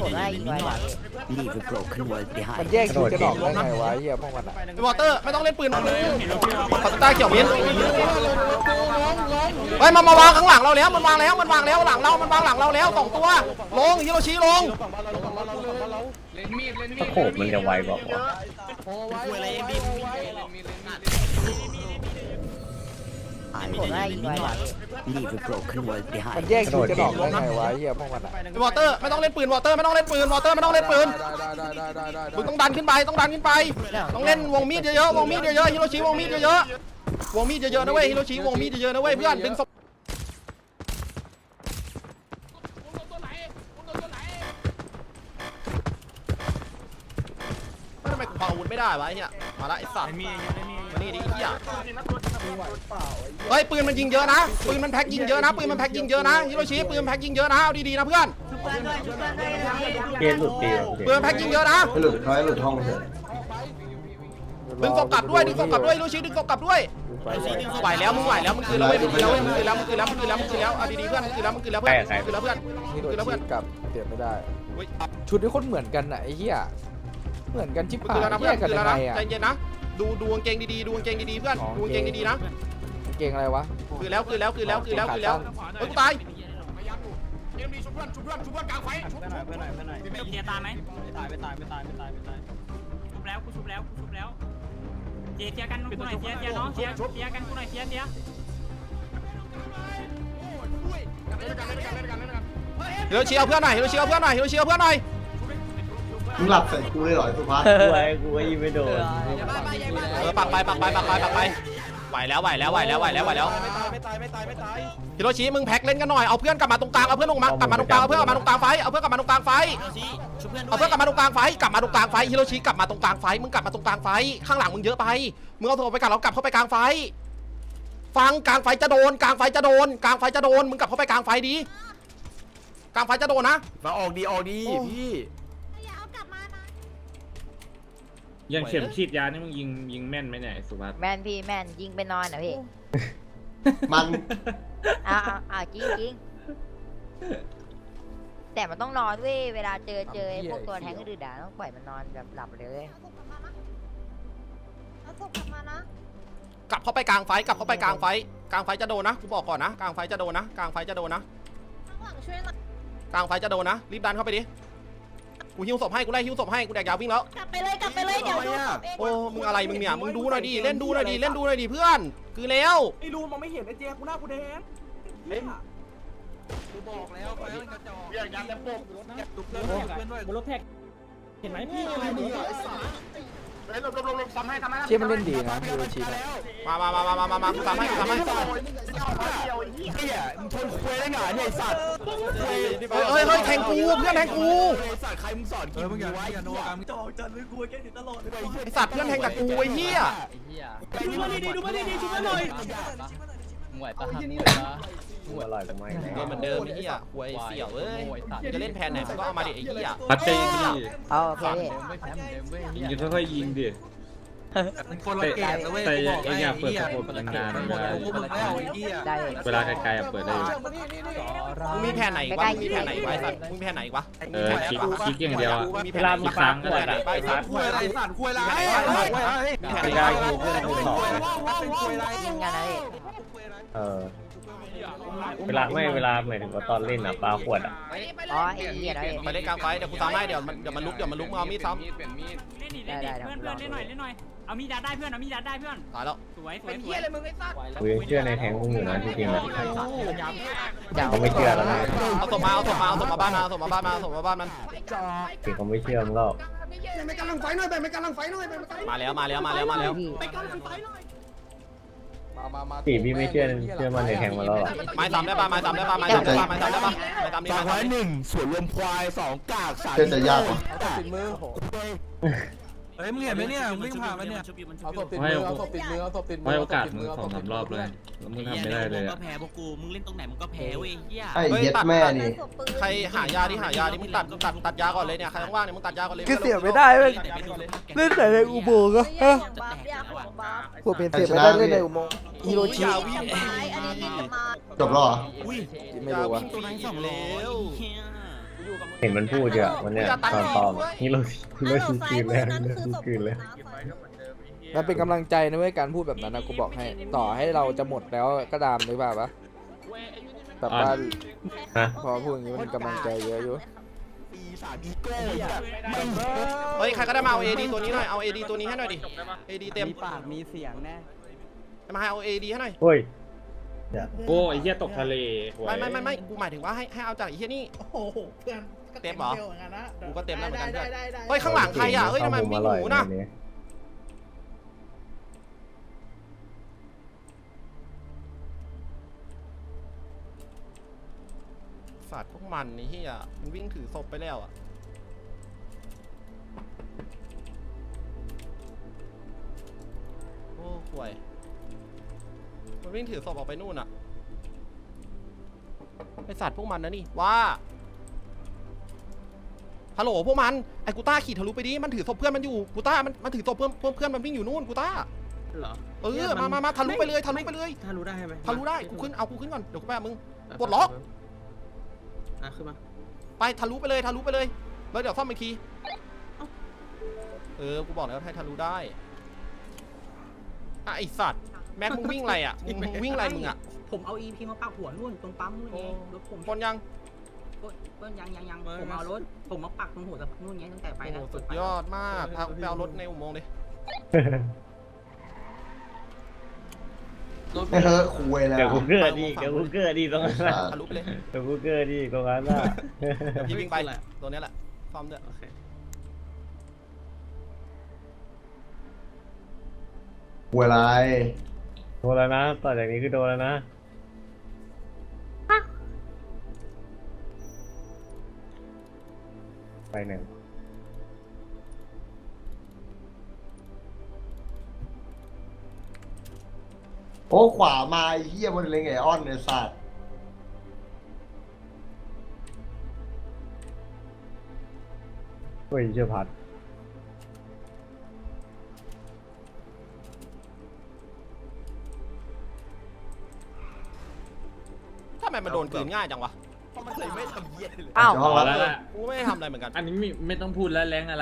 กดได้อีกไว้ Leave a broken world มัน behind. แยกคิวกระดอกได้ไงวะเฮียพวกมันอะวอเตอร์ไม่ต้องเล่นปืนขอสตาร์เขียวมิ้นเฮ้ยมันมาวางข้างหลังเราแล้วมันวางแล้วมันวางแล้วหลังเรามันวางหลังเราแล้วสองตัวลงฮิโรชิลงโอ้โหมันจะไวกว่าวะ I กดได้อี กไว้ leave a broken world มัน behind. แยกคิวกระดอกได้ไงวะเฮียพวกมันอะวอเตอร์ไม่ต้องเล่นปืนวอเตอร์ไม่ต้องเล่นปืนวอเตอร์ไม่ต้องเล่นปืนได้ได้ได้ได้ได้มึงต้องดันขึ้นไปต้องดันขึ้นไป ต้องเล่นวงมีดเยอะๆวงมีดเยอะๆฮิโรชิวงมีดเยอะๆวงมีดเยอะๆนะเว้ยฮิโรชิวงมีดเยอะๆนะเว้ยเพื่อนดึงศพทำไมกูพาอาวุธไม่ได้วะไอ้เหี้ยมาละไอ้สัตว์มานี่ดิไอ้เหี้ยเฮ้ยปืนมันยิงเยอะนะปืนมันแพ็คยิงเยอะนะปืนมันแพ็คยิงเยอะนะฮิโรชิปืนมันแพ็คยิงเยอะนะเอาดีๆนะเพื่อนเกมหลุดตีวะปืนมันแพ็คยิงเยอะนะไม่หลุดเขาให้หลุดห้องเฉยดึงศพกลับด้วยดึงศพกลับด้วยฮิโรชิดึงศพกลับด้วยไหวแล้วมึงไหวแล้วมึงคืนแล้วเว้ยมึงคืนแล้วเว้ยมึงคืนแล้วมึงคืนแล้วมึงคืนแล้วมึงคืนแล้วเอาดีๆเพื่อนมึงคืนแล้วมึงคืนแล้วเพื่อนมึงคืนแล้วเพื่อนนี่โดนคืนแล้วเพื่อนชีกลับเปลี่ยนไม่ได้อุ๊ยชุดนี้คนเหมือนกันอะไอ้เหี้ยเหมือนกันชิบมึงหาคืยนแล้วนะแยเพื่อนกกันคืนยัแล้วงไงนะอะใจเย็นนะ ดูดูกางเกงดีๆดูกางเกงดีๆเพื่อนอ๋อดูกางเกงดีๆนะเกงอะไรวะ คืนแล้วคืนแล้วคืนแล้วคืนแล้วคืนแล้วเฮ้ยกูตายเทียตายไหมไม่ตายไม่ตายไม่ตายไม่ตายไม่ตายชุบแล้วกูชุบแล้วกูชุบแล้วเจียเจียกันกูหน่อยเจียเจียน้องเจียเจียกันกูหน่อยเจียเจียฮิโรชิเอาเพื่อนหน่อยฮิโรชิเอาเพื่อนหน่อยฮิโรชิเอาเพื่อนหน่อย มึงหลับใส่กูเลยเหรอไอ้สุภาพกูไอ้กูก็ยิงไม่โดนเออปักไปปักไปปักไปปักไปไหวแล้วไหวแล้วไหวแล้วไหวแล้วไหวแล้วฮิโรชิมึงแพ็คเล่นกันหน่อยเอาเพื่อนกลับมาตรงกลางเอาเพื่อนลงมากลับมาตรงกลางเอาเพื่อนกลับมาตรงกลางไฟเอาเพื่อนกลับมาตรงกลางไฟเอาเพื่อนกลับมาตรงกลางไฟกลับมาตรงกลางไฟฮิโรชิกลับมาตรงกลางไฟมึงกลับมาตรงกลางไฟข้างหลังมึงเยอะไปมึงเอาโทรไปกันเรากลับเข้าไปกลางไฟ ฟังกลางไฟจะโดนกลางไฟจะโดนกลางไฟจะโดนมึงกลับเข้าไปกลางไฟดีกลางไฟจะโดนนะมาออกดีออกดีพี่ อย่างเข็มฉีดยานี่มึงยิงยิงแม่นไหมเนี่ยไอ้สุภัสแมนพี่แมนยิงไปนอนนะพี่มันอ่าอ่าจริงจริงแต่มันต้องนอนเว้ยเวลาเจอเจอไอ้พวกตัวแทงก็ดื้อด่าต้องปล่อยมันนอนแบบหลับเลยกลับเข้าไปกลางไฟกลับเข้าไปกลางไฟกลางไฟจะโดนนะกูบอกก่อนนะกลางไฟจะโดนนะกลางไฟจะโดนนะกลางไฟจะโดนนะรีบดันเข้าไปดิ กูหิ้วศพให้กูไล่หิ้วศพให้กูแดกยาววิ่งแล้ว กลับไปเลยกลับไปเลยเดี๋ยวดูศพเองโอ้มึงอะไรมึงเนี่ยมึงดูหน่อยดิเล่นดูหน่อยดิเล่นดูหน่อยดิเพื่อน คือแล้ว ไอ้รูมองไม่เห็นไอ้เจ๊กูหน้ากูแดงเล่นกูบอกแล้วไปเล่นกระจอกอยากยันแล้วปกตุกเพื่อนด้วยเพื่อนด้วยบนรถแท็กเห็นไหมพี่ เชี่ยมันเล่นดีนะฮิโรชิเนี่ยมามามามามามามากูทำให้กูทำให้เฮียมึงทนคุยได้ไงเนี่ยไอ้สัตว์เฮ้ยเฮ้ยเฮ้ยแทงกูเพื่อนแทงกูไอ้สัตว์ใครมึงสอนกินมึงอย่าไว้อย่าโน้กันจอกจันเลยกูแค่ติดตลอดไอสัตว์เพื่อนแทงจากกูไอ้เหี้ยดูมาดีๆดูมาดีๆชุบมาหน่อย กูอร่อยกูไม่เดินเหมือนเดิมไอ้เหี้ยหวยเสี่ยวเอ้ยจะเล่นแผนไหนมึงก็เอามาดิไอ้เหี้ย พัดใจดีเอาโอเคพี่ ยิงค่อยๆยิงดิ มันคนละเกมนะเว้ยแต่กูบอกไอ้เนี่ยเปิดสโคปยิงนานมันหมดกูมึงแล้วไอ้เหี้ยได้เวลาไกลๆอะเปิดได้อยู่มึงมีแผนไหนอีกวะมึงมีแผนไหนอีกวะไอ้สัตว์มึงมีแผนไหนอีกวะเออคลิกคลิกอย่างเดียวอะมีแผเวนไหนลาอีมีกครั้งก็ได้ไปไอ้สัตว์คุยอะไรสัตว์คุยอะไรไม่ได้คือเพื่อนกูสอนยิงกันนะพี่เออ เวลาไม่เวลาเหมือนถึงว่าตอนเล่นอะปลาขวดอะอ๋อไอ้เหี้ยนะพี่ไปเล่นกลางไฟเดี๋ยวกูทำให้เดี๋ยวมันเดี๋ยวมันลุกเดี๋ยวมันลุกมึงเอามีดซ้เล่นดิเล่นดิเพื่อนเพื่อนเล่นหน่อยเล่นหน่อยเอามีดาได้เพื่อนเอามีดาได้เพื่อนำตายแล้วสวยสวยสวยกูยังเชื่อในแทงพวกอยู่นะจริงๆอะเดี๋ยวเขาไม่เชื่อแล้วนะเอาศพมาเอาศพมาเอาศพมาบ้านมาเอาศพมาบ้านมาเอาศพมาบ้านมันจริงเขาไม่เชื่อมึงหรอกมาแล้วมาแล้วมาแล้วมาแล้วพี่ มามามาตีพี่ไม่เชื่อเชื่อมันในแทงมาแล้วหรอไม้ซ้ำได้ป่ะไม้ซ้ำได้ป่ะไม้ซ้ำได้ป่ะไม้ซ้ำได้ป่ะไม้ซ้ำนี่สอไม้งร้อยซ้ำหนึ่งส่วนรวมควายสองกากสามเชื่อจะยากกว่าเอาศพติดมือโห เฮ้ยมึงเห็นไหมเนี่ยมึงวิ่งผ่านมาเนี่ยเอาศพติดมือเอาศพติดมือเอาศพติดมืให้อโอกาสมึงสองสามรอบเลยแล้วมึงทำไม่ได้เลยก็อะแพ้พวกกูมึงเล่นตรงไหนมึงก็แพ้เว้ยเฮียไอ้เย็ดแม่นี่ใครหายาดิหายาดิมึงตัดตัดตัดยาก่อนเลยเนี่ยใครว่างๆเนี่ยมึงตัดยาก่อนเลยคือเสียไม่ได้เว้ยเล่นแต่ในอุโมงค์อะฮะจะแตกแล้วอะพวกเป็นเสียไม่ได้เล่นในอุโมงค์ฮิโรชิจบแล้วเหรออุ้ยไม่รู้ว่าตัวนั้นสองแล้ว เห็นมันพูดอยู่อะวันเนี้ยตอนตอนนี่เราเราชีคืนแล้วเราชีคืนแล้วมันเป็นกำลังใจนะเว้ยการพูดแบบนั้นนะกูบอกให้ ต่อให้เราจะหมดแล้วก็ตามหรือเปล่าปะแต่ว่าฮะพอพูดอย่างนี้มันกำลังใจเยอะอยู่ปีศาจอีโก้เนี่ยเฮ้ยใครก็ได้มาเอา AD ตัวนี้หน่อยเอา AD ตัวนี้ให้หน่อยดิ AD เต็มมีปากมีเสียงแน่มาให้เอา AD ให้หน่อยโอ้ย โอ้ไอ้เหี้ยตกทะเลหวยไม่ไม่ไม่ไม่กูหมายถึงว่าให้ให้เอาจากไอ้เหี้ยนี่ โอ้โหเพื่อนเต็มเหรอมือนกันนะกูก็เต็มแล้วเหมือนกันได้ได้ได้เฮ้ยข้างหลังใครอะเฮ้ยทำไมข้าววิ่งอหร่อยมูนะวัสัตว์พวกมันนี่เฮียมันวิ่งถือศพไปแล้วอะ มันวิ่งถือศพออกไปนู่นอะไอสัตว์พวกมันนะนี่ว่าฮัลโหลพวกมันไอกูต้าขี่ทะลุไปดิมันถือศพเพื่อนมันอยู่กูต้ามันมันถือศพเพื่อนเพื่อนเพื่อนมันวิ่งอยู่นู่นกูต้าเหรอเออมามามาทะลุไปเลยทะลุไปเลยทะลุได้ไหมทะลุได้กูขึ้นเอากูขึ้นก่อนเดี๋ยวกูไปหามึงปลดล็อกอะขึ้นมาไปทะลุไปเลยทะลุไปเลยแล้วเดี๋ยวซ่อมอีกทีเออกูบอกแล้วให้ทะลุได้อะไอสัตว์ แม็กมึงวิ่งอะไรอะมึงมึงวิ่งอะไรมึงอะ ผมเอา EP มาปักหัวนู่นตรงปั๊มนู่นไงรถผมคนยังก็ยังยังยังผมเอารถผมมาปักตรงหัวสะพานนู่นไงตั้งแต่ไปโอ้แล้วสุดยอดมากพาไปเอารถในอุโมงค์ดิไม่เฮ้อะคุยแล้วเดี๋ยวกูเกอร์ดีเดี๋ยวกูเกอร์ดีตรงนั้นน่ะทะลุไปเลยเดี๋ยวกูเกอร์ดีตรงนั้นน่ะเดี๋ยวพี่วิ่งไปตัวเนี้ยแหละซ่อมด้วยคุยอะไร โดนแล้วนะ ต่อจากนี้คือโดนแล้วนะไปหนึ่งโอ้ขวามาไอ้เหี้ยบนเลงไอออนเนี่ยสัตว์เฮ้ยเชื่อพัด ไมมันโดนกลืนง่ายจังวะ เพราะมันใส่ไม่ทำเหี้ยเลย อ้าว ห้องรับแล้วล่ะกูไม่ได้ทำอะไรเหมือนกัน อันนี้ไม่ไม่ต้องพูดแล้วแรงอะไร